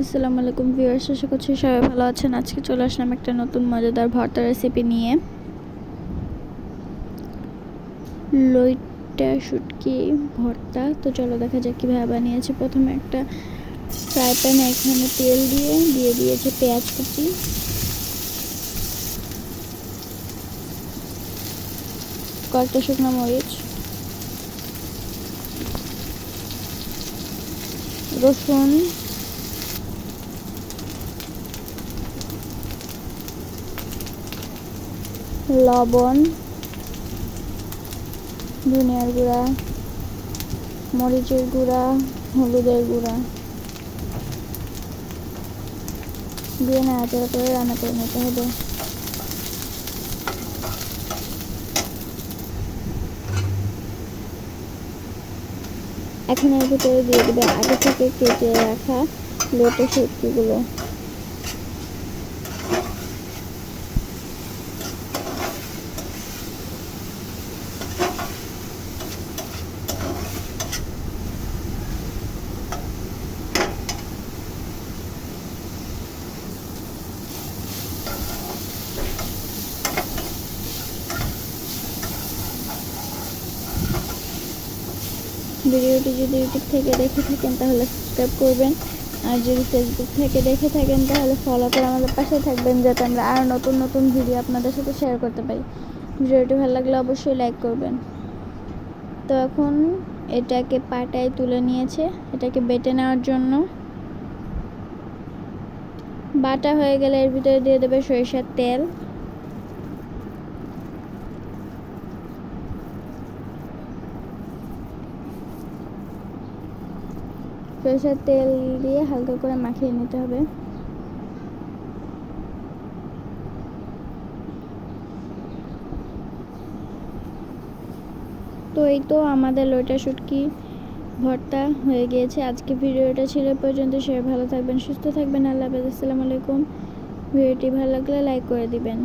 আসসালামু আলাইকুম ভিউয়ার্স, আশা করছি সবাই ভালো আছেন। আজকে চলে আসলাম একটা নতুন মজাদার ভর্তা রেসিপি নিয়ে। লইটা শুটকি ভর্তা। তো চলো দেখা যাক কীভাবে বানিয়েছে। প্রথমে একটা ফ্রাই প্যানে এখানে তেল দিয়ে দিয়ে দিয়েছে পেঁয়াজ কুচি। কয়েকটা শুকনো মরিচ। রসুন। লবণ, ধনিয়ার গুঁড়া, মরিচের গুঁড়া, হলুদের গুঁড়া। দিয়ে নাড়াচাড়া করে রান্না করে নিতে হবে। এখন এর ভিতরে দিয়ে দেবে আগে থেকে কেটে রাখা লোটে সবজিগুলো ভিডিওটি যদি ইউটিউব থেকে দেখে থাকেন তাহলে সাবস্ক্রাইব করবেন। আর যদি ফেসবুক থেকে দেখে থাকেন তাহলে ফলো করে আমাদের পাশে থাকবেন যাতে আমরা আরও নতুন নতুন ভিডিও আপনাদের সাথে শেয়ার করতে পারি। ভিডিওটি ভালো লাগলে অবশ্যই লাইক করবেন। তো এখন এটাকে পাটায় তুলে নিয়েছে। এটাকে বেটে নেওয়ার জন্য বাটা হয়ে গেলে এর ভিতরে দিয়ে দেবে সরিষার তেল। সরিষার তেল দিয়ে হালকা করে মাখিয়ে নিতে হবে। তো এই তো আমাদের লইটা শুটকি ভর্তা হয়ে গিয়েছে। আজকে ভিডিওটা ছিল পর্যন্ত। সে ভালো থাকবেন, সুস্থ থাকবেন। আল্লাহ আসসালামু আলাইকুম। ভিডিওটি ভালো লাগলে লাইক করে দিবেন।